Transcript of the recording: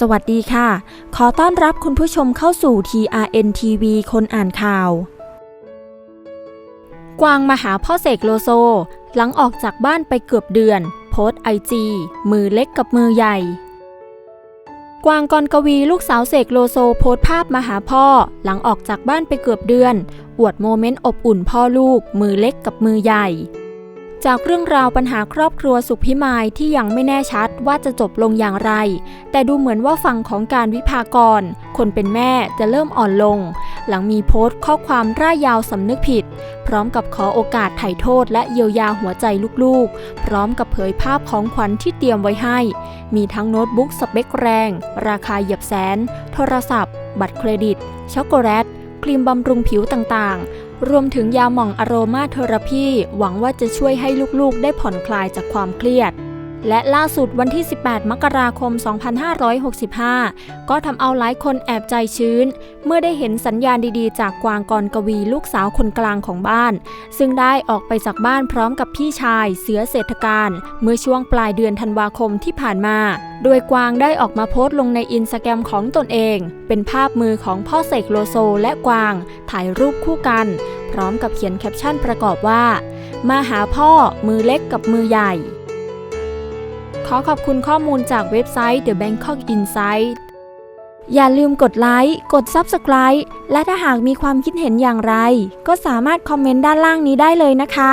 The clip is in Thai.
สวัสดีค่ะ ขอต้อนรับคุณผู้ชมเข้าสู่ TRN TV คนอ่านข่าว กวางมาหาพ่อเสกโลโซ หลังออกจากบ้านไปเกือบเดือน โพสไอจีมือเล็กกับมือใหญ่ กวางกรกวีลูกสาวเสกโลโซโพสภาพมาหาพ่อ หลังออกจากบ้านไปเกือบเดือน อวดโมเมนต์อบอุ่นพ่อลูก มือเล็กกับมือใหญ่ จากเรื่องราวปัญหาครอบครัวสุขพิมายที่ยังไม่แน่ชัดว่าจะจบลงอย่างไร แต่ดูเหมือนว่าฝั่งของการวิพากร คนเป็นแม่จะเริ่มอ่อนลง หลังมีโพสต์ข้อความร่ายยาวสำนึกผิด พร้อมกับขอโอกาสไถ่โทษและเยียวยาหัวใจลูกๆ พร้อมกับเผยภาพของขวัญที่เตรียมไว้ให้ มีทั้งโน้ตบุ๊กสเปคแรง ราคาเหยียบแสน โทรศัพท์ บัตรเครดิต ช็อกโกแลตครีมบำรุงผิวต่างๆ รวมถึงยาหม่องอโรมาเทอราพีหวังว่าจะช่วยให้ลูกๆ ได้ผ่อนคลายจากความเครียด และล่าสุดวันที่ 18 มกราคม 2565 ก็ทำเอาหลายคนแอบใจชื้น เมื่อได้เห็นสัญญาณดีๆ จากกวางกรกวีลูกสาวคนกลางของบ้าน ซึ่งได้ออกไปจากบ้านพร้อมกับพี่ชายเสือเศรษฐการ เมื่อช่วงปลายเดือนธันวาคมที่ผ่านมา โดยกวางได้ออกมาโพสต์ลงในอินสตาแกรมของตนเอง เป็นภาพมือของพ่อเสกโลโซและกวางถ่ายรูปคู่กัน พร้อมกับเขียนแคปชั่นประกอบว่า มาหาพ่อมือเล็กกับมือใหญ่ ขอขอบคุณข้อมูลจากเว็บไซต์ The Bangkok Insight อย่าลืมกดไลค์ กด Subscribe และถ้าหากมีความคิดเห็นอย่างไร ก็สามารถคอมเมนต์ด้านล่างนี้ได้เลยนะคะ